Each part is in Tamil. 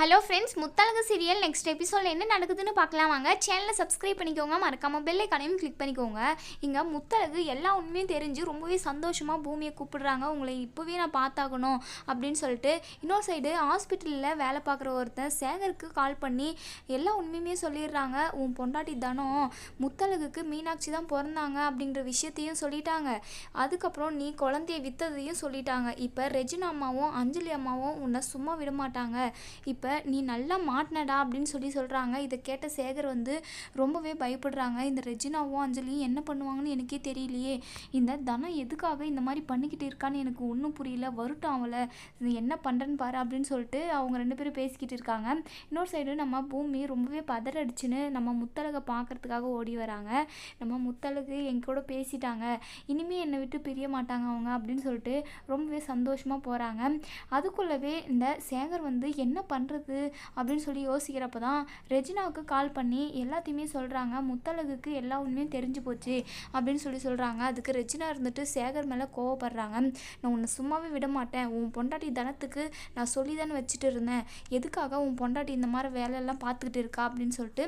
Hello friends Muthazhagu serial next எபிசோடில் என்ன நடக்குதுன்னு பார்க்கலாம் வாங்க. சேனலை சப்ஸ்கிரைப் பண்ணிக்கோங்க மறக்காமல் பெல் ஐக்கானையும் கிளிக் பண்ணிக்கோங்க. இங்கே முத்தழகு எல்லா உண்மையும் தெரிஞ்சு ரொம்பவே சந்தோஷமாக பூமியை கூப்பிடுறாங்க. உங்களை இப்போவே நான் பார்த்தாகணும் அப்படின்னு சொல்லிட்டு இன்னொரு சைடு ஹாஸ்பிட்டலில் வேலை பார்க்குற ஒருத்தன் சேகருக்கு கால் பண்ணி எல்லா உண்மையுமே சொல்லிடுறாங்க. உன் பொண்டாட்டி தானோ முத்தழகுக்கு மீனாட்சி தான் பிறந்தாங்க அப்படின்ற விஷயத்தையும் சொல்லிட்டாங்க. அதுக்கப்புறம் நீ குழந்தைய விற்றதையும் சொல்லிட்டாங்க. இப்போ ரெஜினா அம்மாவும் அஞ்சலி அம்மாவும் உன்னை சும்மா விட மாட்டாங்க நீ நல்லா மாட்டினடா அப்படின்னு சொல்லி சொல்கிறாங்க இதை கேட்ட சேகர் வந்து ரொம்பவே பயப்படுறாங்க. இந்த ரெஜினாவும் அஞ்சலியும் என்ன பண்ணுவாங்கன்னு எனக்கே தெரியலையே. இந்த தனம் எதுக்காக இந்த மாதிரி பண்ணிக்கிட்டு இருக்கான்னு எனக்கு ஒன்றும் புரியல. வருட்டம் அவளை இது என்ன பண்ணுறேன்னு பாரு அப்படின்னு சொல்லிட்டு அவங்க ரெண்டு பேரும் பேசிக்கிட்டு இருக்காங்க. இன்னொரு சைடு நம்ம பூமி ரொம்பவே பதறடிச்சுன்னு நம்ம முத்தழகை பார்க்கறதுக்காக ஓடி வராங்க. நம்ம முத்தழகு என் கூட பேசிட்டாங்க. இனிமே என்னை விட்டு பிரிய மாட்டாங்க அவங்க அப்படின்னு சொல்லிட்டு ரொம்பவே சந்தோஷமாக போகிறாங்க அதுக்குள்ளவே இந்த சேகர் வந்து என்ன பண்ணுறது அப்படின்னு சொல்லி யோசிக்கிறப்ப தான் ரெஜினாவுக்கு கால் பண்ணி எல்லாத்தையுமே சொல்கிறாங்க முத்தழகுக்கு எல்லா உண்மையும் தெரிஞ்சு போச்சு அப்படின்னு சொல்லி சொல்கிறாங்க அதுக்கு ரெஜினா இருந்துட்டு சேகர் மேலே கோவப்படுறாங்க. நான் உன்னை சும்மாவே விட மாட்டேன். உன் பொண்டாட்டி தனத்துக்கு நான் சொல்லி தானே வச்சுட்டு இருந்தேன். எதுக்காக உன் பொண்டாட்டி இந்த மாதிரி வேலையெல்லாம் பார்த்துக்கிட்டு இருக்கா அப்படின்னு சொல்லிட்டு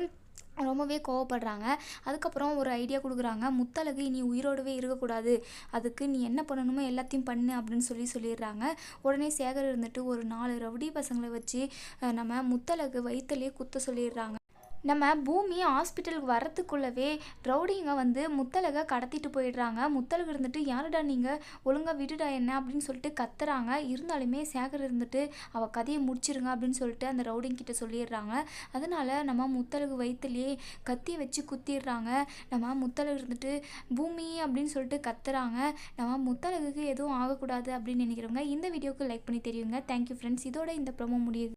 ரொம்பவே கோவப்படுறாங்க. அதுக்கப்புறம் ஒரு ஐடியா கொடுக்குறாங்க. முத்தழகு இனி உயிரோடவே இருக்கக்கூடாது. அதுக்கு நீ என்ன பண்ணணுமோ எல்லாத்தையும் பண்ணு அப்படின்னு சொல்லி சொல்லிடுறாங்க. உடனே சேகர் இருந்துட்டு ஒரு நாலு ரவுடி பசங்களை வச்சு நம்ம முத்தழகு வயிற்றுலேயே குத்த சொல்லிடுறாங்க. நம்ம பூமி ஹாஸ்பிட்டலுக்கு வரத்துக்குள்ளவே ரவுடிங்க வந்து முத்தலகை கடத்திட்டு போயிடுறாங்க. முத்தலகு இருந்துட்டு யாருடா நீங்கள் ஒழுங்காக விடுடா என்ன? அப்படின்னு சொல்லிட்டு கத்துறாங்க. இருந்தாலுமே சேகர் இருந்துட்டு அவள் கதையை முடிச்சிருங்க அப்படின்னு சொல்லிட்டு அந்த ரவுடிங் கிட்ட சொல்லிடுறாங்க. அதனால நம்ம முத்தலகு வயிற்றுலேயே கத்தியை வச்சு குத்திடுறாங்க. நம்ம முத்தலகு இருந்துட்டு பூமி அப்படின்னு சொல்லிட்டு கத்துறாங்க. நம்ம முத்தலகுக்கு எதுவும் ஆகக்கூடாது அப்படின்னு நினைக்கிறவங்க இந்த வீடியோக்கு லைக் பண்ணி தெரியுங்க. தேங்க்யூ ஃப்ரெண்ட்ஸ் இதோட இந்த ப்ரோமோ முடியுது.